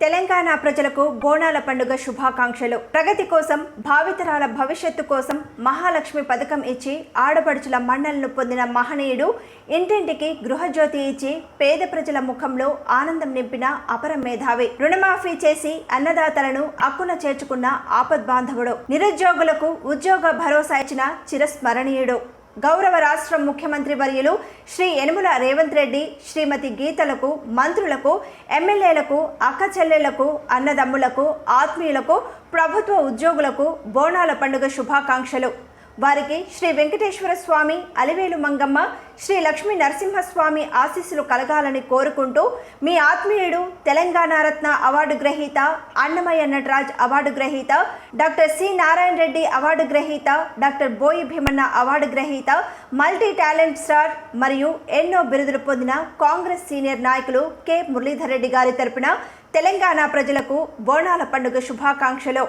తెలంగాణ ప్రజలకు బోనాల పండుగ శుభాకాంక్షలు. ప్రగతి కోసం భావితరాల భవిష్యత్తు కోసం మహాలక్ష్మి పథకం ఇచ్చి ఆడపడుచుల మన్నలను పొందిన మహనీయుడు ఇంటింటికి గృహజ్యోతి ఇచ్చి పేద ప్రజల ముఖంలో ఆనందం నింపిన అపర మేధావి. రుణమాఫీ చేసి అన్నదాతలను అక్కున చేర్చుకున్న ఆపద్బాంధవుడు. నిరుద్యోగులకు ఉద్యోగ భరోసా ఇచ్చిన చిరస్మరణీయుడు. గౌరవ రాష్ట్ర ముఖ్యమంత్రి వర్యులు శ్రీ యనుమల రేవంత్ రెడ్డి శ్రీమతి గీతలకు మంత్రులకు ఎమ్మెల్యేలకు అక్క చెల్లెళ్ళకు అన్నదమ్ములకు ఆత్మీయులకు ప్రభుత్వ ఉద్యోగులకు బోనాల పండుగ శుభాకాంక్షలు. వారికి శ్రీ వెంకటేశ్వర స్వామి అలివేలు మంగమ్మ శ్రీ లక్ష్మీ నరసింహస్వామి ఆశీస్సులు కలగాలని కోరుకుంటూ మీ ఆత్మీయుడు తెలంగాణ రత్న అవార్డు గ్రహీత అన్నమయ్య నటరాజ్ అవార్డు గ్రహీత doctor C Narayana Reddy award గ్రహీత డాక్టర్ బోయి భీమన్న అవార్డు గ్రహీత మల్టీ టాలెంట్ స్టార్ మరియు ఎన్నో బిరుదులు పొందిన కాంగ్రెస్ సీనియర్ నాయకులు కె మురళీధర్ రెడ్డి గారి తరపున తెలంగాణ ప్రజలకు బోనాల పండుగ శుభాకాంక్షలు.